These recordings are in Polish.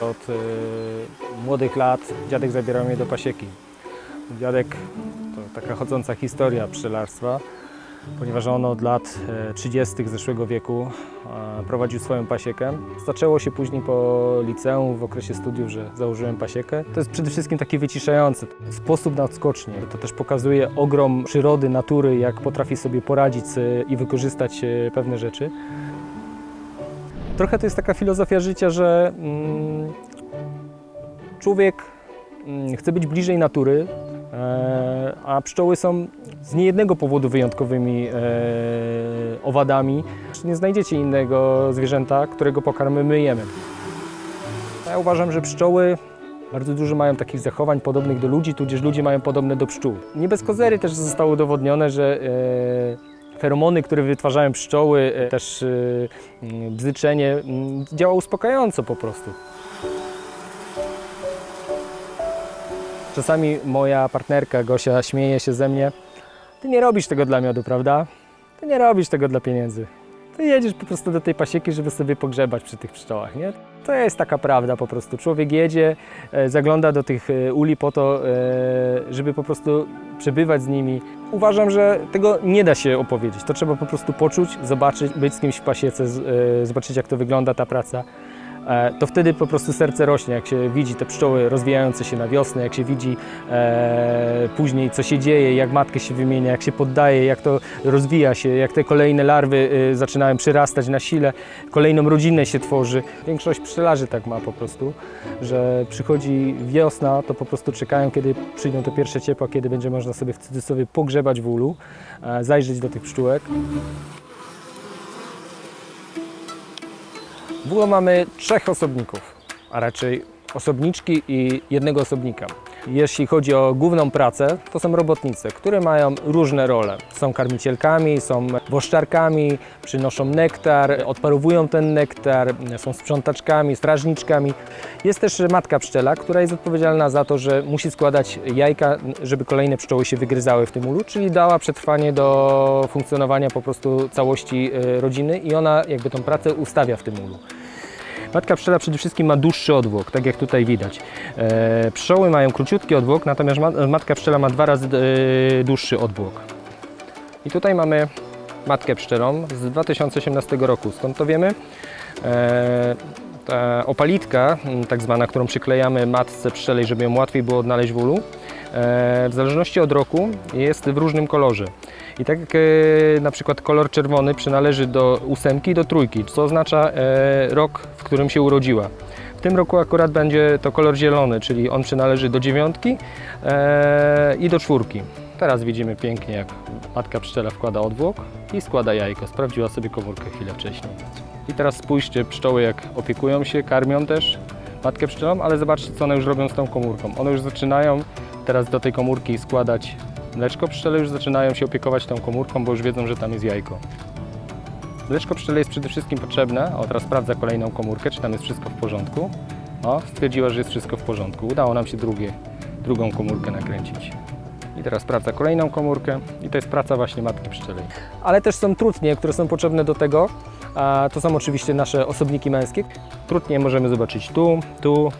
Od e, młodych lat dziadek zabierał mnie do pasieki. Dziadek to taka chodząca historia pszczelarstwa, ponieważ on od lat e, 30. zeszłego wieku e, prowadził swoją pasiekę. Zaczęło się później po liceum, w okresie studiów, że założyłem pasiekę. To jest przede wszystkim takie wyciszające. Sposób na odskocznie. To też pokazuje ogrom przyrody, natury, jak potrafi sobie poradzić e, i wykorzystać e, pewne rzeczy. Trochę to jest taka filozofia życia, że mm, człowiek mm, chce być bliżej natury, e, a pszczoły są z niejednego powodu wyjątkowymi e, owadami. Nie znajdziecie innego zwierzęta, którego pokarmy my jemy. Ja uważam, że pszczoły bardzo dużo mają takich zachowań podobnych do ludzi, tudzież ludzie mają podobne do pszczół. Nie bez kozery też zostało udowodnione, że e, feromony, które wytwarzają pszczoły, e, też e, bzyczenie działa uspokajająco po prostu. Czasami moja partnerka Gosia śmieje się ze mnie. Ty nie robisz tego dla miodu, prawda? Ty nie robisz tego dla pieniędzy. Ty jedziesz po prostu do tej pasieki, żeby sobie pogrzebać przy tych pszczołach, nie? To jest taka prawda po prostu. Człowiek jedzie, e, zagląda do tych uli po to, żeby po prostu przebywać z nimi. Uważam, że tego nie da się opowiedzieć. To trzeba po prostu poczuć, zobaczyć, być z kimś w pasiece, e, zobaczyć jak to wygląda ta praca. E, To wtedy po prostu serce rośnie, jak się widzi te pszczoły rozwijające się na wiosnę, jak się widzi e, później co się dzieje, jak matkę się wymienia, jak się poddaje, jak to rozwija się, jak te kolejne larwy e, zaczynają przyrastać na sile, kolejną rodzinę się tworzy. Większość pszczelarzy tak ma po prostu, że przychodzi wiosna, to po prostu czekają, kiedy przyjdą te pierwsze ciepła, kiedy będzie można sobie w cudzysłowie pogrzebać w ulu, e, zajrzeć do tych pszczółek. W ULO mamy trzech osobników, a raczej osobniczki i jednego osobnika. Jeśli chodzi o główną pracę, to są robotnice, które mają różne role. Są karmicielkami, są woszczarkami, przynoszą nektar, odparowują ten nektar, są sprzątaczkami, strażniczkami. Jest też matka pszczela, która jest odpowiedzialna za to, że musi składać jajka, żeby kolejne pszczoły się wygryzały w tym ulu, czyli dała przetrwanie do funkcjonowania po prostu całości e, rodziny i ona jakby tą pracę ustawia w tym ulu. Matka pszczela przede wszystkim ma dłuższy odwłok, tak jak tutaj widać. E, pszczoły mają króciutki odwłok, natomiast ma, matka pszczela ma dwa razy e, dłuższy odwłok. I tutaj mamy matkę pszczelą z 2018 roku. Skąd to wiemy? E, ta opalitka, m, tak zwana, którą przyklejamy matce pszczelej, żeby ją łatwiej było odnaleźć w ulu, w zależności od roku jest w różnym kolorze. I tak e, na przykład kolor czerwony przynależy do ósemki do trójki, co oznacza e, rok, w którym się urodziła. W tym roku akurat będzie to kolor zielony, czyli on przynależy do dziewiątki e, i do czwórki. Teraz widzimy pięknie, jak matka pszczela wkłada odwłok i składa jajko. Sprawdziła sobie komórkę chwilę wcześniej. I teraz spójrzcie, pszczoły jak opiekują się, karmią też matkę pszczelą, ale zobaczcie, co one już robią z tą komórką. One już zaczynają teraz do tej komórki składać mleczko. Pszczele już zaczynają się opiekować tą komórką, bo już wiedzą, że tam jest jajko. Mleczko pszczele jest przede wszystkim potrzebne. O, teraz sprawdza kolejną komórkę, czy tam jest wszystko w porządku. O, stwierdziła, że jest wszystko w porządku. Udało nam się drugie, drugą komórkę nakręcić. I teraz sprawdza kolejną komórkę i to jest praca właśnie matki pszczelej. Ale też są trutnie, które są potrzebne do tego. A to są oczywiście nasze osobniki męskie. Trutnie możemy zobaczyć tu, tu,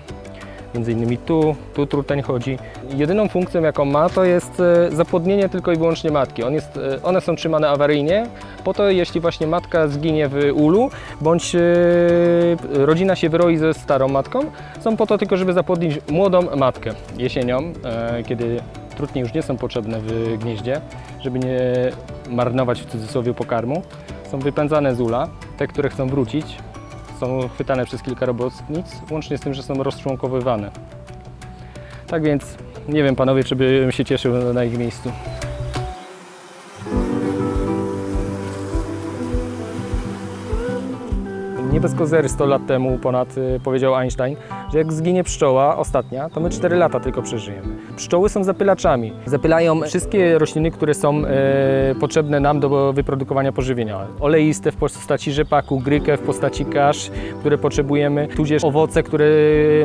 między innymi tu, tu truteń chodzi. Jedyną funkcją jaką ma to jest e, zapłodnienie tylko i wyłącznie matki. On jest, e, one są trzymane awaryjnie po to, jeśli właśnie matka zginie w ulu, bądź e, rodzina się wyroi ze starą matką, są po to tylko, żeby zapłodnić młodą matkę jesienią, kiedy trutnie już nie są potrzebne w gnieździe, żeby nie marnować w cudzysłowie pokarmu. Są wypędzane z ula, te, które chcą wrócić, są chwytane przez kilka robotnic, łącznie z tym, że są rozczłonkowywane. Tak więc nie wiem panowie, czy bym się cieszył na ich miejscu. Nie bez kozery 100 lat temu ponad y, powiedział Einstein, że jak zginie pszczoła ostatnia, to my 4 lata tylko przeżyjemy. Pszczoły są zapylaczami. Zapylają wszystkie rośliny, które są e, potrzebne nam do wyprodukowania pożywienia. Oleiste w postaci rzepaku, grykę w postaci kasz, które potrzebujemy, tudzież owoce, które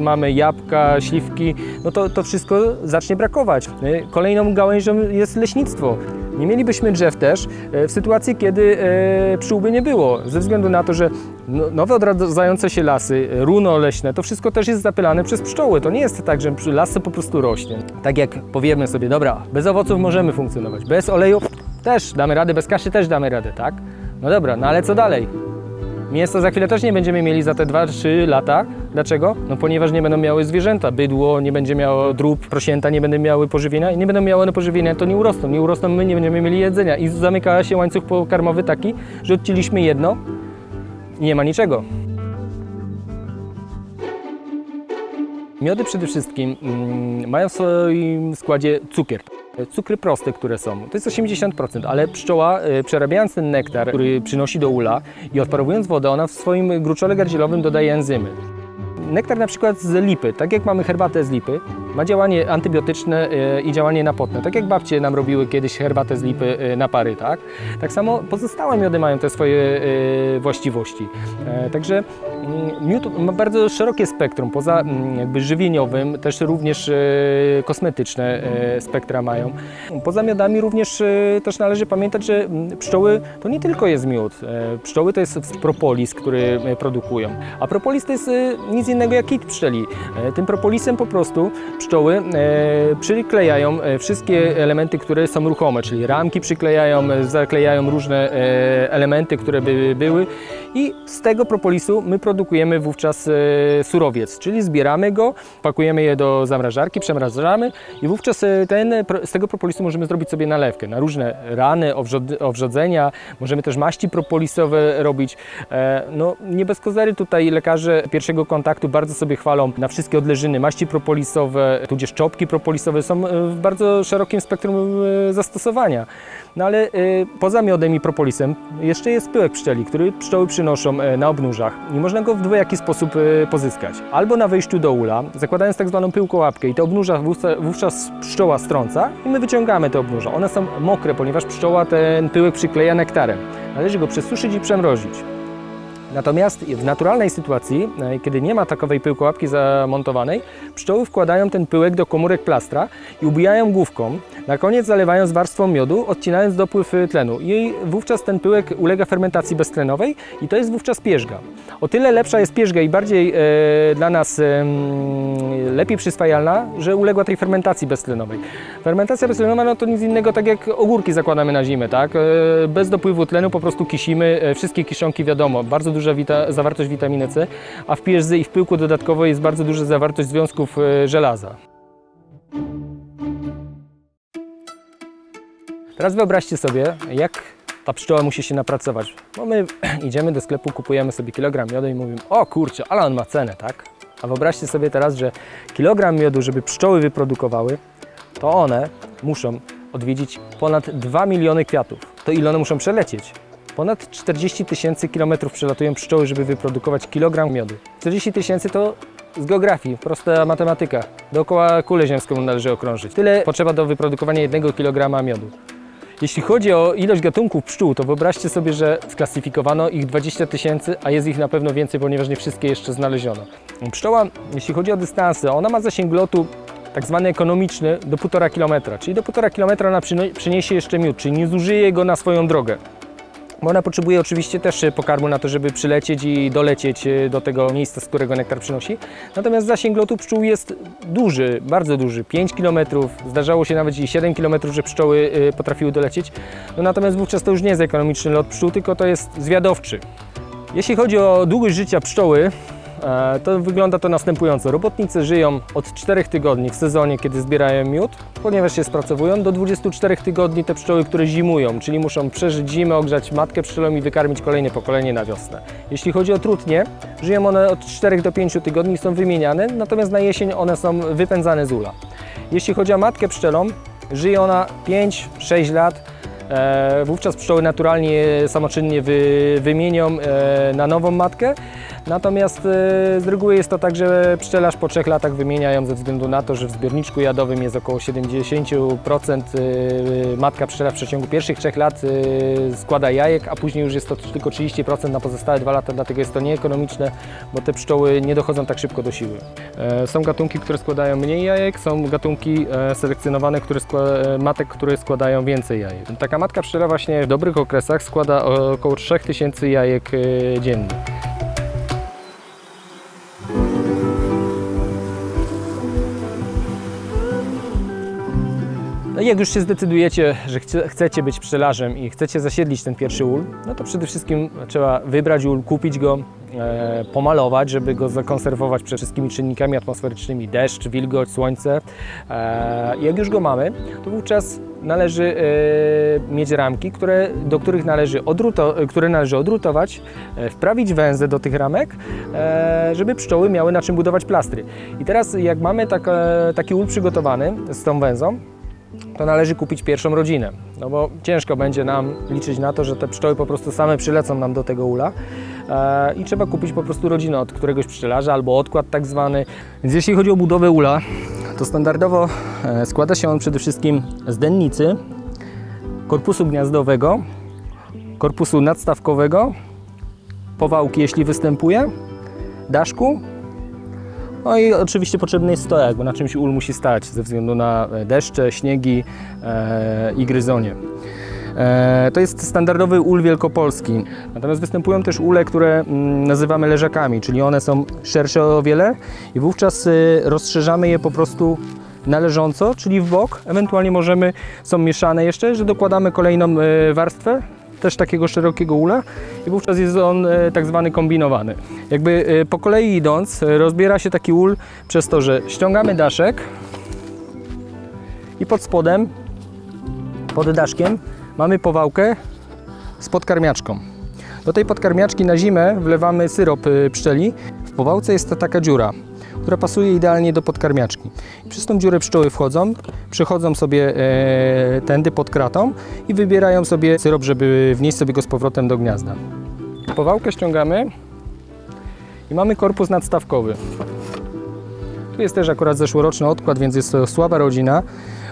mamy, jabłka, śliwki, no to, to wszystko zacznie brakować. Y, Kolejną gałęzią jest leśnictwo. Nie mielibyśmy drzew też e, w sytuacji, kiedy e, pszczół nie było, ze względu na to, że no- nowe odradzające się lasy, runo leśne, to wszystko też jest zapylane przez pszczoły. To nie jest tak, że przy- las po prostu rośnie. Tak jak powiemy sobie, dobra, bez owoców możemy funkcjonować, bez oleju też damy radę, bez kaszy też damy radę, tak? No dobra, no ale co dalej? Mięsa za chwilę też nie będziemy mieli za te 2-3 lata. Dlaczego? No ponieważ nie będą miały zwierzęta. Bydło nie będzie miało drób, prosięta nie będą miały pożywienia i nie będą miały pożywienia, to nie urosną. Nie urosną, my nie będziemy mieli jedzenia. I zamyka się łańcuch pokarmowy taki, że odcięliśmy jedno i nie ma niczego. Miody przede wszystkim mm, mają w swoim składzie cukier. Cukry proste, które są, to jest 80%, ale pszczoła e, przerabiając ten nektar, który przynosi do ula i odparowując wodę, ona w swoim gruczole gardzielowym dodaje enzymy. Nektar na przykład z lipy, tak jak mamy herbatę z lipy, ma działanie antybiotyczne e, i działanie napotne. Tak jak babcie nam robiły kiedyś herbatę z lipy e, na pary, tak? Tak samo pozostałe miody mają te swoje właściwości. Także miód ma bardzo szerokie spektrum, poza mm, jakby żywieniowym, też również e, kosmetyczne e, spektra mają. Poza miodami również e, też należy pamiętać, że mm, pszczoły to nie tylko jest miód. Pszczoły to jest propolis, który produkują. A propolis to jest nic innego jak kit pszczeli. Tym propolisem po prostu pszczoły przyklejają wszystkie elementy, które są ruchome, czyli ramki przyklejają, zaklejają różne elementy, które by były i z tego propolisu my produkujemy wówczas e, surowiec, czyli zbieramy go, pakujemy je do zamrażarki, przemrażamy i wówczas e, ten, z tego propolisu możemy zrobić sobie nalewkę na różne rany, owrzod- owrzodzenia, możemy też maści propolisowe robić. E, No, nie bez kozery tutaj lekarze pierwszego kontaktu bardzo sobie chwalą na wszystkie odleżyny maści propolisowe, tudzież czopki propolisowe są w bardzo szerokim spektrum zastosowania. No ale poza miodem i propolisem jeszcze jest pyłek pszczeli, który pszczoły przynoszą na obnóżach i można go w dwojaki sposób e, pozyskać. Albo na wejściu do ula, zakładając tak zwaną pyłkołapkę i te obnóża wówczas pszczoła strąca i my wyciągamy te obnóża. One są mokre, ponieważ pszczoła ten pyłek przykleja nektarem. Należy go przesuszyć i przemrozić. Natomiast w naturalnej sytuacji, e, kiedy nie ma takowej pyłkołapki zamontowanej, pszczoły wkładają ten pyłek do komórek plastra i ubijają główką. Na koniec zalewają z warstwą miodu, odcinając dopływ e, tlenu. I wówczas ten pyłek ulega fermentacji beztlenowej i to jest wówczas pierzga. O tyle lepsza jest pierzga i bardziej e, dla nas e, lepiej przyswajalna, że uległa tej fermentacji beztlenowej. Fermentacja beztlenowa no to nic innego tak jak ogórki zakładamy na zimę, tak? E, bez dopływu tlenu po prostu kisimy, e, wszystkie kiszonki wiadomo, bardzo duża wita- zawartość witaminy C, a w pierzy i w pyłku dodatkowo jest bardzo duża zawartość związków e, żelaza. Teraz wyobraźcie sobie, jak ta pszczoła musi się napracować. Bo my idziemy do sklepu, kupujemy sobie kilogram miodu i mówimy, o kurczę, ale on ma cenę, tak? A wyobraźcie sobie teraz, że kilogram miodu, żeby pszczoły wyprodukowały, to one muszą odwiedzić ponad 2 miliony kwiatów. To ile one muszą przelecieć? Ponad 40 tysięcy kilometrów przelatują pszczoły, żeby wyprodukować kilogram miodu. 40 tysięcy to z geografii, prosta matematyka. Dookoła kulę ziemską należy okrążyć. Tyle potrzeba do wyprodukowania jednego kilograma miodu. Jeśli chodzi o ilość gatunków pszczół, to wyobraźcie sobie, że sklasyfikowano ich 20 tysięcy, a jest ich na pewno więcej, ponieważ nie wszystkie jeszcze znaleziono. Pszczoła, jeśli chodzi o dystanse, ona ma zasięg lotu tak zwany ekonomiczny do 1,5 km, czyli do 1,5 km ona przyniesie jeszcze miód, czyli nie zużyje go na swoją drogę. Bo ona potrzebuje oczywiście też e, pokarmu na to, żeby przylecieć i dolecieć e, do tego miejsca, z którego nektar przynosi. Natomiast zasięg lotu pszczół jest duży, bardzo duży, 5 km, zdarzało się nawet i 7 km, że pszczoły e, potrafiły dolecieć. No natomiast wówczas to już nie jest ekonomiczny lot pszczół, tylko to jest zwiadowczy. Jeśli chodzi o długość życia pszczoły, to wygląda to następująco. Robotnicy żyją od 4 tygodni w sezonie, kiedy zbierają miód, ponieważ się spracowują, do 24 tygodni te pszczoły, które zimują, czyli muszą przeżyć zimę, ogrzać matkę pszczelą i wykarmić kolejne pokolenie na wiosnę. Jeśli chodzi o trutnie, żyją one od 4 do 5 tygodni są wymieniane, natomiast na jesień one są wypędzane z ula. Jeśli chodzi o matkę pszczelą, żyje ona 5-6 lat, E, wówczas pszczoły naturalnie samoczynnie wy, wymienią e, na nową matkę, Natomiast e, z reguły jest to tak, że pszczelarz po trzech latach wymienia ją ze względu na to, że w zbiorniczku jadowym jest około 70% e, matka pszczela w przeciągu pierwszych trzech lat składa jajek, a później już jest to tylko 30% na pozostałe dwa lata, dlatego jest to nieekonomiczne, bo te pszczoły nie dochodzą tak szybko do siły. E, Są gatunki, które składają mniej jajek, są gatunki e, selekcjonowane, które e, matek, które składają więcej jajek. Taka matka pszczela właśnie w dobrych okresach składa około 3000 jajek dziennie. No jak już się zdecydujecie, że chce, chcecie być pszczelarzem i chcecie zasiedlić ten pierwszy ul, no to przede wszystkim trzeba wybrać ul, kupić go, e, pomalować, żeby go zakonserwować przed wszystkimi czynnikami atmosferycznymi, deszcz, wilgoć, słońce. E, jak już go mamy, to wówczas należy e, mieć ramki, które, do których należy, odruto, które należy odrutować, e, wprawić węzę do tych ramek, e, żeby pszczoły miały na czym budować plastry. I teraz jak mamy tak, e, taki ul przygotowany z tą węzą, to należy kupić pierwszą rodzinę. No bo ciężko będzie nam liczyć na to, że te pszczoły po prostu same przylecą nam do tego ula e, i trzeba kupić po prostu rodzinę od któregoś pszczelarza albo odkład tak zwany. Więc jeśli chodzi o budowę ula, to standardowo e, składa się on przede wszystkim z dennicy, korpusu gniazdowego, korpusu nadstawkowego, powałki jeśli występuje, daszku no i oczywiście potrzebny jest stojak, bo na czymś ul musi stać ze względu na e, deszcze, śniegi e, i gryzonie. E, to jest standardowy ul wielkopolski. Natomiast występują też ule, które mm, nazywamy leżakami, czyli one są szersze o wiele i wówczas y, rozszerzamy je po prostu należąco, czyli w bok. Ewentualnie możemy, są mieszane jeszcze, że dokładamy kolejną e, warstwę też takiego szerokiego ula i wówczas jest on e, tak zwany kombinowany. Jakby e, po kolei idąc, e, rozbiera się taki ul przez to, że ściągamy daszek i pod spodem, pod daszkiem mamy powałkę z podkarmiaczką. Do tej podkarmiaczki na zimę wlewamy syrop pszczeli. W powałce jest taka dziura, która pasuje idealnie do podkarmiaczki. Przez tą dziurę pszczoły wchodzą, przychodzą sobie e, tędy pod kratą i wybierają sobie syrop, żeby wnieść sobie go z powrotem do gniazda. Powałkę ściągamy i mamy korpus nadstawkowy. Tu jest też akurat zeszłoroczny odkład, więc jest to słaba rodzina.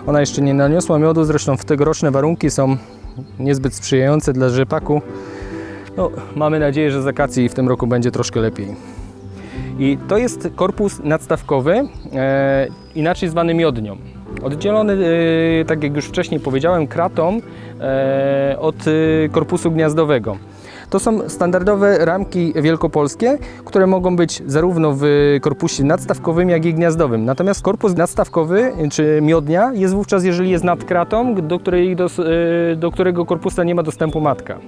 Ona jeszcze nie naniosła miodu, zresztą w tegoroczne warunki są niezbyt sprzyjające dla rzepaku. No, mamy nadzieję, że z akacji w tym roku będzie troszkę lepiej. I to jest korpus nadstawkowy, e, inaczej zwany miodnią. Oddzielony, e, tak jak już wcześniej powiedziałem, kratą e, od korpusu gniazdowego. To są standardowe ramki wielkopolskie, które mogą być zarówno w korpusie nadstawkowym, jak i gniazdowym. Natomiast korpus nadstawkowy, czy miodnia, jest wówczas, jeżeli jest nad kratą, do, której dos, e, do którego korpusa nie ma dostępu matka.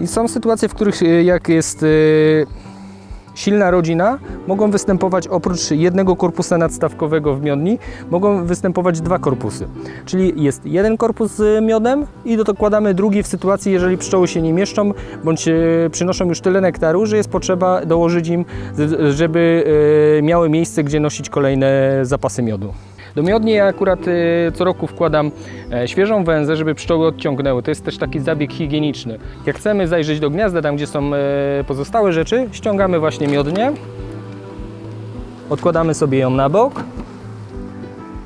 I są sytuacje, w których jak jest silna rodzina, mogą występować oprócz jednego korpusa nadstawkowego w miodni, mogą występować dwa korpusy. Czyli jest jeden korpus z miodem i dokładamy drugi w sytuacji, jeżeli pszczoły się nie mieszczą, bądź e, przynoszą już tyle nektaru, że jest potrzeba dołożyć im, żeby e, miały miejsce, gdzie nosić kolejne zapasy miodu. Do miodni ja akurat e, co roku wkładam e, świeżą węzę, żeby pszczoły odciągnęły. To jest też taki zabieg higieniczny. Jak chcemy zajrzeć do gniazda, tam gdzie są e, pozostałe rzeczy, ściągamy właśnie miodnię, odkładamy sobie ją na bok.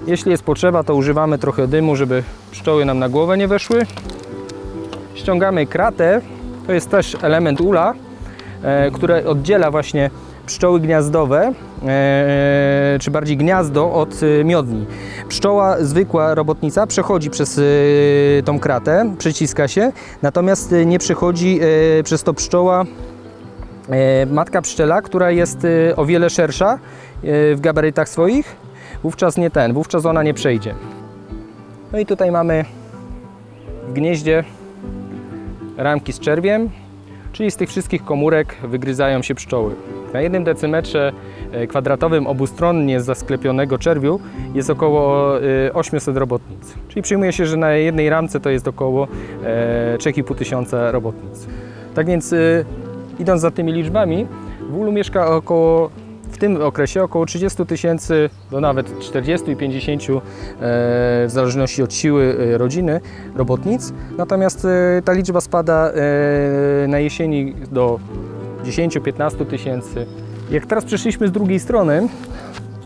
Jeśli jest potrzeba, to używamy trochę dymu, żeby pszczoły nam na głowę nie weszły. Ściągamy kratę, to jest też element ula, e, które oddziela właśnie pszczoły gniazdowe, e, czy bardziej gniazdo od e, miodni. Pszczoła zwykła robotnica przechodzi przez e, tą kratę, przyciska się, natomiast e, nie przechodzi e, przez to pszczoła e, matka pszczela, która jest e, o wiele szersza e, w gabarytach swoich, wówczas nie ten, wówczas ona nie przejdzie. No i tutaj mamy w gnieździe ramki z czerwiem, czyli z tych wszystkich komórek wygryzają się pszczoły. Na jednym decymetrze e, kwadratowym obustronnie zasklepionego czerwiu jest około e, 800 robotnic. Czyli przyjmuje się, że na jednej ramce to jest około e, 3,5 tysiąca robotnic. Tak więc e, idąc za tymi liczbami, w ulu mieszka około tym okresie około 30 tysięcy do nawet 40 i 50 e, w zależności od siły e, rodziny robotnic. Natomiast e, ta liczba spada na jesieni do 10-15 tysięcy. Jak teraz przeszliśmy z drugiej strony,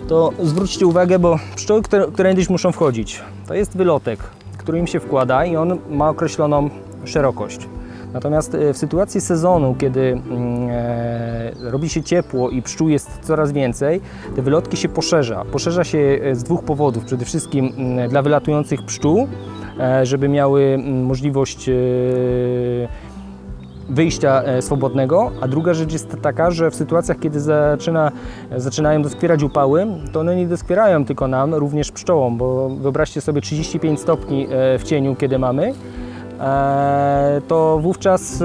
to zwróćcie uwagę, bo pszczoły, które, które kiedyś muszą wchodzić, to jest wylotek, który im się wkłada i on ma określoną szerokość. Natomiast e, w sytuacji sezonu, kiedy mm, e, robi się ciepło i pszczół jest coraz więcej, te wylotki się poszerza. Poszerza się e, z dwóch powodów. Przede wszystkim mm, dla wylatujących pszczół, żeby miały mm, możliwość wyjścia swobodnego, a druga rzecz jest taka, że w sytuacjach, kiedy zaczyna, zaczynają doskwierać upały, to one nie doskwierają tylko nam, również pszczołom, bo wyobraźcie sobie 35 stopni w cieniu, kiedy mamy, to wówczas e,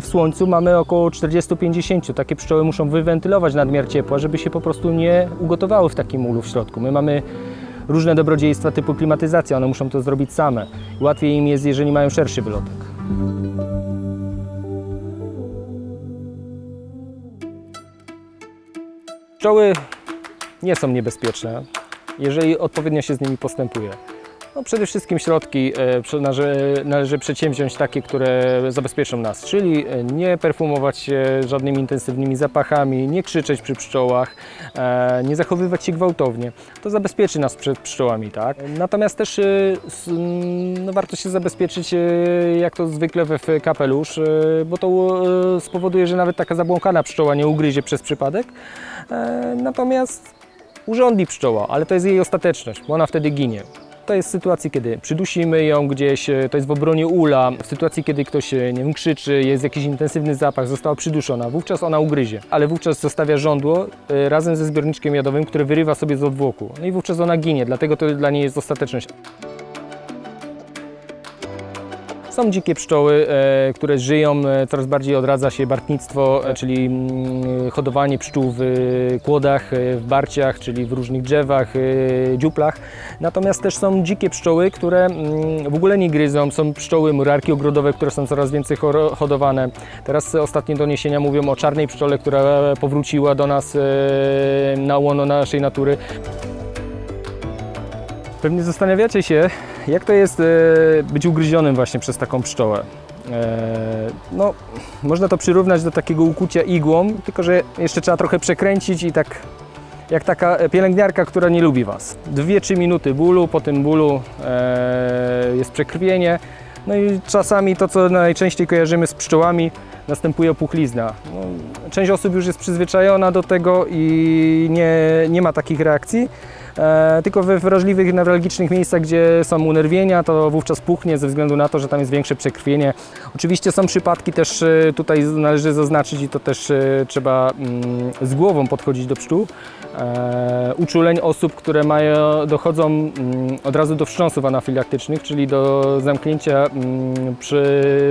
w słońcu mamy około 40-50. Takie pszczoły muszą wywentylować nadmiar ciepła, żeby się po prostu nie ugotowały w takim ulu w środku. My mamy różne dobrodziejstwa typu klimatyzacja, one muszą to zrobić same. Łatwiej im jest, jeżeli mają szerszy wylotek. Pszczoły nie są niebezpieczne, jeżeli odpowiednio się z nimi postępuje. No przede wszystkim środki e, należy, przedsięwziąć takie, które zabezpieczą nas, czyli e, nie perfumować się żadnymi intensywnymi zapachami, nie krzyczeć przy pszczołach, e, nie zachowywać się gwałtownie. To zabezpieczy nas przed pszczołami, tak? Natomiast też no, warto się zabezpieczyć, jak to zwykle w kapelusz, bo to spowoduje, że nawet taka zabłąkana pszczoła nie ugryzie przez przypadek. Natomiast urządli pszczoła, ale to jest jej ostateczność, bo ona wtedy ginie. To jest w sytuacji, kiedy przydusimy ją gdzieś, e, to jest w obronie ula, w sytuacji, kiedy ktoś e, nie wiem, krzyczy, jest jakiś intensywny zapach, została przyduszona, wówczas ona ugryzie, ale wówczas zostawia żądło e, razem ze zbiorniczkiem jadowym, które wyrywa sobie z odwłoku. No i wówczas ona ginie, dlatego to dla niej jest ostateczność. Są dzikie pszczoły, e, które żyją, e, coraz bardziej odradza się bartnictwo, e, czyli mm, hodowanie pszczół w kłodach, w barciach, czyli w różnych drzewach, dziuplach. Natomiast też są dzikie pszczoły, które mm, w ogóle nie gryzą. Są pszczoły murarki ogrodowe, które są coraz więcej hodowane. Teraz ostatnie doniesienia mówią o czarnej pszczole, która powróciła do nas na łono naszej natury. Pewnie zastanawiacie się, jak to jest e, być ugryzionym właśnie przez taką pszczołę. E, No, można to przyrównać do takiego ukucia igłą, tylko że jeszcze trzeba trochę przekręcić i tak jak taka pielęgniarka, która nie lubi Was. 2-3 minuty bólu, po tym bólu e, jest przekrwienie. No i czasami to, co najczęściej kojarzymy z pszczołami, następuje opuchlizna. No, część osób już jest przyzwyczajona do tego i nie, nie ma takich reakcji. E, tylko we wrażliwych, newralgicznych miejscach, gdzie są unerwienia, to wówczas puchnie ze względu na to, że tam jest większe przekrwienie. Oczywiście są przypadki też e, tutaj należy zaznaczyć i to też e, trzeba mm, z głową podchodzić do pszczół. Uczuleń osób, które mają, dochodzą mm, od razu do wstrząsów anafilaktycznych, czyli do zamknięcia mm,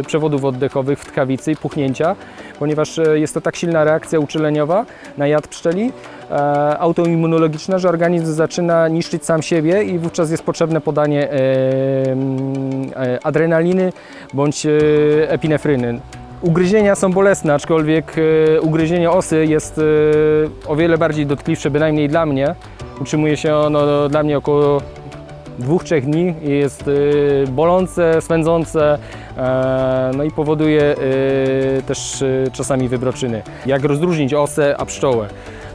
przewodów oddechowych w tkawicy i puchnięcia, ponieważ e, jest to tak silna reakcja uczuleniowa na jad pszczeli, e, autoimmunologiczna, że organizm zaczyna niszczyć sam siebie i wówczas jest potrzebne podanie e, mm, adrenaliny bądź epinefryny. Ugryzienia są bolesne, aczkolwiek ugryzienie osy jest o wiele bardziej dotkliwsze, bynajmniej dla mnie. Utrzymuje się ono dla mnie około dwóch, trzech dni jest e, bolące, swędzące, e, no i powoduje e, też e, czasami wybroczyny. Jak rozróżnić osę a pszczołę?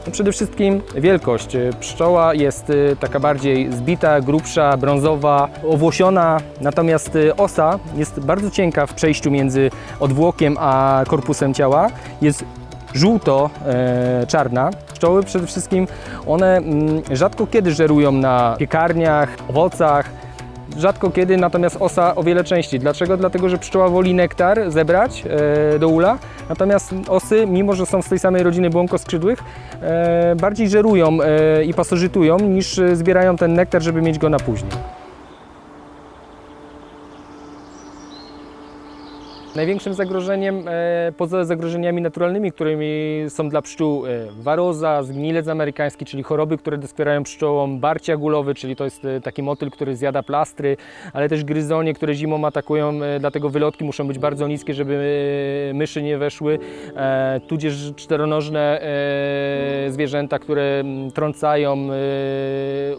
No przede wszystkim wielkość. E, Pszczoła jest e, taka bardziej zbita, grubsza, brązowa, owłosiona, natomiast e, osa jest bardzo cienka w przejściu między odwłokiem a korpusem ciała. Jest żółto-czarna. Pszczoły przede wszystkim, one mm, rzadko kiedy żerują na piekarniach, owocach, Rzadko kiedy, natomiast osa o wiele częściej. Dlaczego? Dlatego, że pszczoła woli nektar zebrać e, do ula, natomiast osy, mimo że są z tej samej rodziny błonkoskrzydłych, e, bardziej żerują e, i pasożytują niż e, zbierają ten nektar, żeby mieć go na później. Największym zagrożeniem, e, poza zagrożeniami naturalnymi, którymi są dla pszczół e, waroza, zgnilec amerykański, czyli choroby, które doskwierają pszczołom, barcia gulowy, czyli to jest e, taki motyl, który zjada plastry, ale też gryzonie, które zimą atakują, dlatego wylotki muszą być bardzo niskie, żeby myszy nie weszły, tudzież czteronożne zwierzęta, które trącają,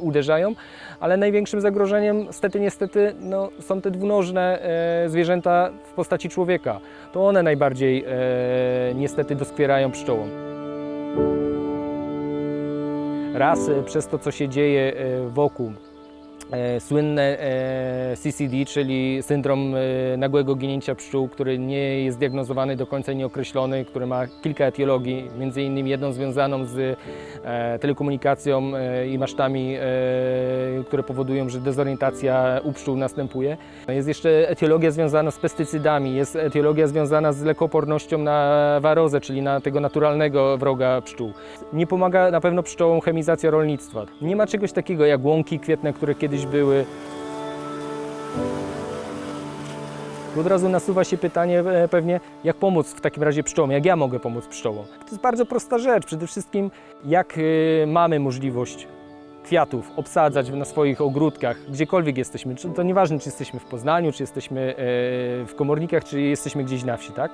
uderzają. Ale największym zagrożeniem niestety, niestety no, są te dwunożne e, zwierzęta w postaci człowieka. To one najbardziej e, niestety doskwierają pszczołom. Raz e, przez to, co się dzieje e, wokół, słynne e, CCD, czyli syndrom e, nagłego ginięcia pszczół, który nie jest diagnozowany do końca nieokreślony, który ma kilka etiologii, między innymi jedną związaną z e, telekomunikacją e, i masztami, e, które powodują, że dezorientacja u pszczół następuje. Jest jeszcze etiologia związana z pestycydami, jest etiologia związana z lekopornością na warozę, czyli na tego naturalnego wroga pszczół. Nie pomaga na pewno pszczołom chemizacja rolnictwa. Nie ma czegoś takiego jak łąki kwietne, które kiedyś były. Tu Od razu nasuwa się pytanie e, pewnie, jak pomóc w takim razie pszczołom, jak ja mogę pomóc pszczołom. To jest bardzo prosta rzecz. Przede wszystkim, jak e, mamy możliwość kwiatów obsadzać na swoich ogródkach, gdziekolwiek jesteśmy. To nieważne, czy jesteśmy w Poznaniu, czy jesteśmy e, w Komornikach, czy jesteśmy gdzieś na wsi, tak?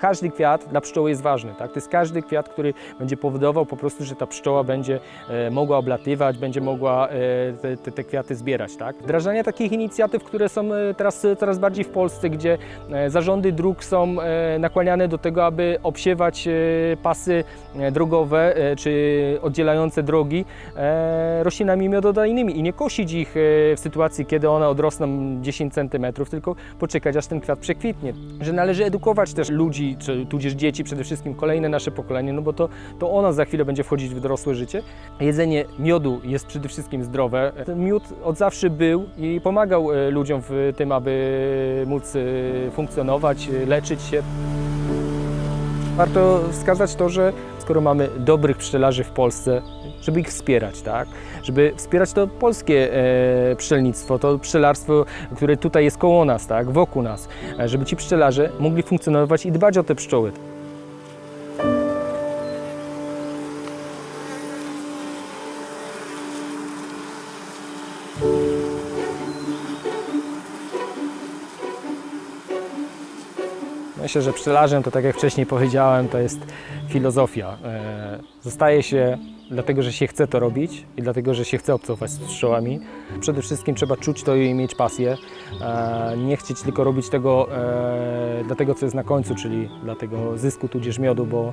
Każdy kwiat dla pszczoły jest ważny, tak? To jest każdy kwiat, który będzie powodował po prostu, że ta pszczoła będzie e, mogła oblatywać, będzie mogła e, te, te, te kwiaty zbierać, tak? Wdrażanie takich inicjatyw, które są e, teraz coraz bardziej w Polsce, gdzie zarządy dróg są nakłaniane do tego, aby obsiewać pasy drogowe czy oddzielające drogi roślinami miododajnymi i nie kosić ich w sytuacji, kiedy one odrosną 10 cm, tylko poczekać, aż ten kwiat przekwitnie. Że należy edukować też ludzi, czy tudzież dzieci, przede wszystkim kolejne nasze pokolenie, no bo to, to ono za chwilę będzie wchodzić w dorosłe życie. Jedzenie miodu jest przede wszystkim zdrowe. Ten miód od zawsze był i pomagał e, ludziom w tym, aby móc e, funkcjonować, e, leczyć się. Warto wskazać to, że skoro mamy dobrych pszczelarzy w Polsce, żeby ich wspierać, tak? Żeby wspierać to polskie e, pszczelnictwo, to pszczelarstwo, które tutaj jest koło nas, tak? Wokół nas, e, żeby ci pszczelarze mogli funkcjonować i dbać o te pszczoły. Myślę, że pszczelarzem to tak jak wcześniej powiedziałem, to jest filozofia. E, Zostaje się dlatego, że się chce to robić i dlatego, że się chce obcować z pszczołami. Przede wszystkim trzeba czuć to i mieć pasję. E, Nie chcieć tylko robić tego e, dla tego, co jest na końcu, czyli dla tego zysku tudzież miodu, bo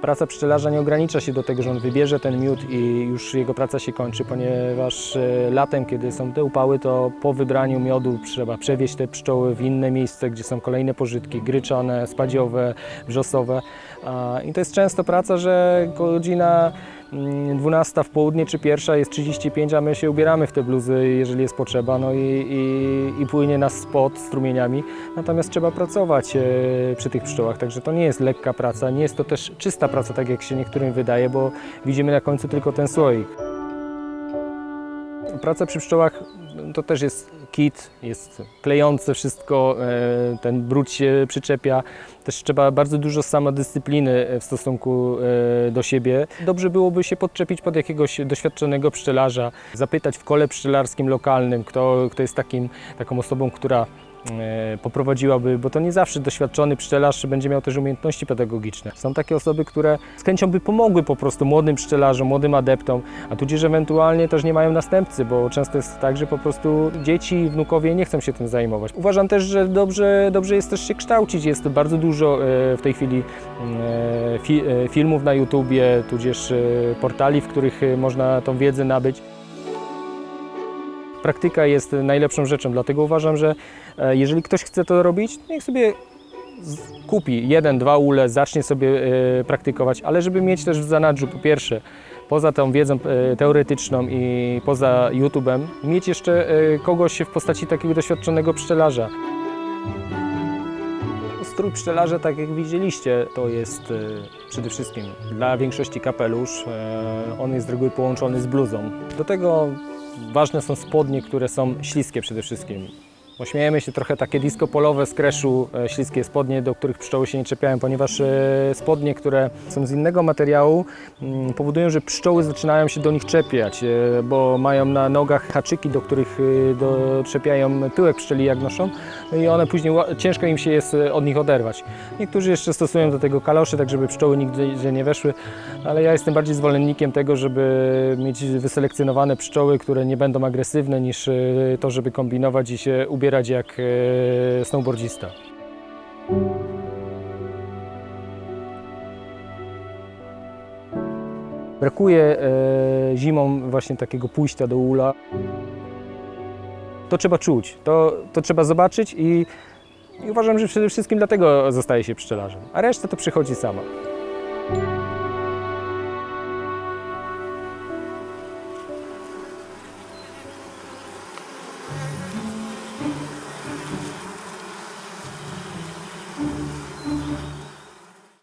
praca pszczelarza nie ogranicza się do tego, że on wybierze ten miód i już jego praca się kończy, ponieważ e, latem, kiedy są te upały, to po wybraniu miodu trzeba przewieźć te pszczoły w inne miejsce, gdzie są kolejne pożytki, gryczane, spadziowe, wrzosowe. I to jest często praca, że godzina 12 w południe czy pierwsza jest 35, a my się ubieramy w te bluzy, jeżeli jest potrzeba, no i, i, i płynie nas spod strumieniami. Natomiast trzeba pracować e, przy tych pszczołach, także to nie jest lekka praca, nie jest to też czysta praca, tak jak się niektórym wydaje, bo widzimy na końcu tylko ten słoik. Praca przy pszczołach to też jest kit, jest klejące wszystko, e, ten brud się przyczepia. Też trzeba bardzo dużo samodyscypliny w stosunku e, do siebie. Dobrze byłoby się podczepić pod jakiegoś doświadczonego pszczelarza, zapytać w kole pszczelarskim lokalnym, kto, kto jest takim, taką osobą, która e, poprowadziłaby, bo to nie zawsze doświadczony pszczelarz będzie miał też umiejętności pedagogiczne. Są takie osoby, które z chęcią by pomogły po prostu młodym pszczelarzom, młodym adeptom, a tudzież ewentualnie też nie mają następcy, bo często jest tak, że po prostu dzieci i wnukowie nie chcą się tym zajmować. Uważam też, że dobrze, dobrze jest też się kształcić. Jest bardzo dużo e, w tej chwili e, fi, e, filmów na YouTubie, tudzież e, portali, w których e, można tą wiedzę nabyć. Praktyka jest najlepszą rzeczą, dlatego uważam, że e, jeżeli ktoś chce to robić, niech sobie kupi jeden, dwa ule, zacznie sobie e, praktykować, ale żeby mieć też w zanadrzu po pierwsze, poza tą wiedzą e, teoretyczną i poza YouTube'em, mieć jeszcze kogoś w postaci takiego doświadczonego pszczelarza. Strój pszczelarza, tak jak widzieliście, to jest przede wszystkim dla większości kapelusz. On jest z reguły połączony z bluzą. Do tego ważne są spodnie, które są śliskie przede wszystkim. Bo śmiejemy się trochę takie disco polowe z kreszu, e, śliskie spodnie, do których pszczoły się nie czepiają, ponieważ e, spodnie, które są z innego materiału, mm, powodują, że pszczoły zaczynają się do nich czepiać, e, bo mają na nogach haczyki, do których doczepiają tyłek pszczeli jak noszą no i one później ciężko im się jest od nich oderwać. Niektórzy jeszcze stosują do tego kalosze, tak żeby pszczoły nigdzie nie weszły, ale ja jestem bardziej zwolennikiem tego, żeby mieć wyselekcjonowane pszczoły, które nie będą agresywne, niż to, żeby kombinować i się ubierać jak e, snowboardzista. Brakuje e, zimą właśnie takiego pójścia do ula. To trzeba czuć, to, to trzeba zobaczyć i, i uważam, że przede wszystkim dlatego zostaje się pszczelarzem, a reszta to przychodzi sama.